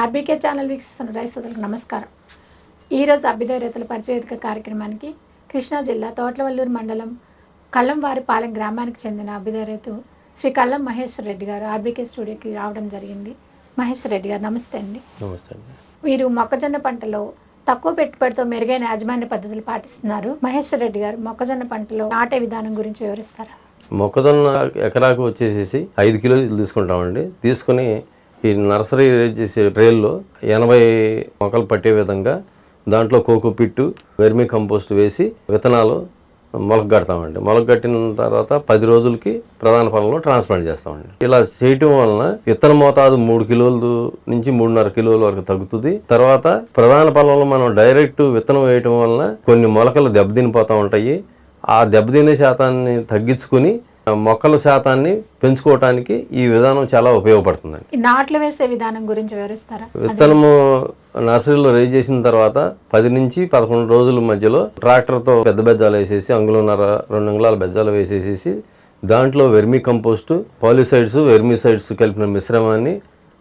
RBK channel వీక్షిస్తున్న రైతులకు నమస్కారం. ఈరోజు అభ్యుదయ రైతుల పరిచయక కార్యక్రమానికి కృష్ణా జిల్లా తోట్లవల్లూరు మండలం కల్లంవారిపాలెం గ్రామానికి చెందిన అభ్యుదయ రైతు శ్రీ కల్లం మహేశ్వర్ రెడ్డి గారు ఆర్బీకే స్టూడియోకి రావడం జరిగింది. మహేశ్వర్ రెడ్డి గారు నమస్తే అండి. నమస్తే అండి. వీరు మొక్కజొన్న పంటలో తక్కువ పెట్టుబడితో మెరుగైన యాజమాన్య పద్ధతులు పాటిస్తున్నారు. మహేశ్వర్ రెడ్డి గారు మొక్కజొన్న పంటలో నాటే విధానం గురించి వివరిస్తారా? మొక్కజొన్న ఎకరాకు వచ్చేసేసి ఐదు కిలోలు తీసుకుంటామండి. తీసుకుని ఈ నర్సరీ చేసే ట్రేల్లో ఎనభై మొక్కలు పట్టే విధంగా దాంట్లో కోకో పిట్టు వెర్మి కంపోస్ట్ వేసి విత్తనాలు మొలకగడతామండి. మొలకగట్టిన తర్వాత పది రోజులకి ప్రధాన పొలంలో ట్రాన్స్ప్లాంట్ చేస్తామండి. ఇలా చేయటం వలన విత్తన మోతాదు మూడు కిలోలు నుంచి మూడున్నర కిలోల వరకు తగ్గుతుంది. తర్వాత ప్రధాన పొలంలో మనం డైరెక్ట్ విత్తనం వేయటం వలన కొన్ని మొలకలు దెబ్బతినిపోతూ ఉంటాయి. ఆ దెబ్బతినే శాతాన్ని తగ్గించుకుని మొక్కల శాతాన్ని పెంచుకోవటానికి ఈ విధానం చాలా ఉపయోగపడుతుందండి. నాట్లు వేసే విధానం గురించి వివరిస్తారా? విత్తనము నర్సరీలో రేజ్ చేసిన తర్వాత పది నుంచి పదకొండు రోజుల మధ్యలో ట్రాక్టర్తో పెద్ద బెజ్జాలు వేసేసి అంగుళన్నర రెండు అంగుళాల బెజ్జాలు వేసేసేసి దాంట్లో వెర్మి కంపోస్ట్ పాలిసైడ్స్ వెర్మిసైడ్స్ కలిపిన మిశ్రమాన్ని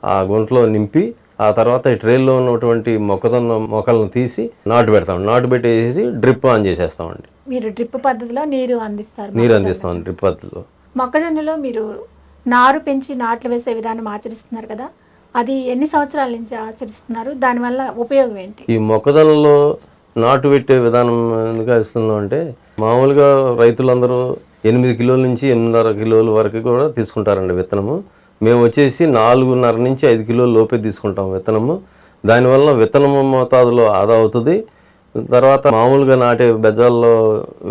ఆ గుంటలో నింపి ఆ తర్వాత ఈ ట్రైల్లో ఉన్నటువంటి మొక్కజొన్న మొక్కలను తీసి నాటు పెడతాం. నాటు పెట్టేసి డ్రిప్ ఆన్ చేసేస్తామండి. మీరు డ్రిప్ పద్ధతిలో నీరు అందిస్తారు నీరు అందిస్తాం డ్రిప్ పద్ధతిలో. మొక్కజొన్నలో మీరు నారు పెంచి నాట్లు వేసే విధానం ఆచరిస్తున్నారు కదా? అది ఎన్ని సంవత్సరాల నుంచి ఆచరిస్తున్నారు? దానివల్ల ఉపయోగం ఏంటి? ఈ మొక్కజొన్నలో నాటు పెట్టే విధానం ఎందుకు ఇస్తున్నాం అంటే మామూలుగా రైతులందరూ ఎనిమిది కిలోల నుంచి ఎనిమిదిన్నర కిలోల వరకు కూడా తీసుకుంటారండి విత్తనము. మేము వచ్చేసి నాలుగున్నర నుంచి ఐదు కిలోల లోపే తీసుకుంటాం విత్తనము. దానివల్ల విత్తనము మోతాదులో ఆదా అవుతుంది. తర్వాత మామూలుగా నాటే బెజ్జాల్లో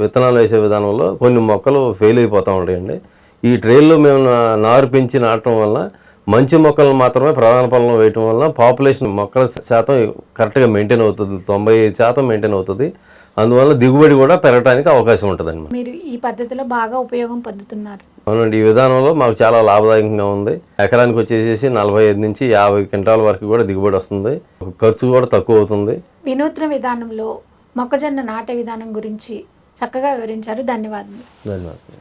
విత్తనాలు వేసే విధానంలో కొన్ని మొక్కలు ఫెయిల్ అయిపోతూ ఉంటాయండి. ఈ ట్రైల్లో మేము నారు పెంచి నాటడం వల్ల మంచి మొక్కలను మాత్రమే ప్రధాన పొలంలో వేయటం వల్ల పాపులేషన్ మొక్కల శాతం కరెక్ట్గా మెయింటైన్ అవుతుంది. తొంభై శాతం మెయింటైన్ అవుతుంది. అందువల్ల దిగుబడి కూడా పెరగడానికి అవకాశం ఉంటుందండి. మీరు ఈ పద్ధతిలో బాగా ఉపయోగం పొందుతున్నారు. అవునండి ఈ విధానంలో మాకు చాలా లాభదాయకంగా ఉంది. ఎకరానికి వచ్చేసేసి నలభై ఐదు నుంచి యాభై క్వింటాల వరకు కూడా దిగుబడి వస్తుంది. ఖర్చు కూడా తక్కువ అవుతుంది. వినూత్న విధానంలో మొక్కజొన్న నాటే విధానం గురించి చక్కగా వివరించారు. ధన్యవాదాలు ధన్యవాదాలు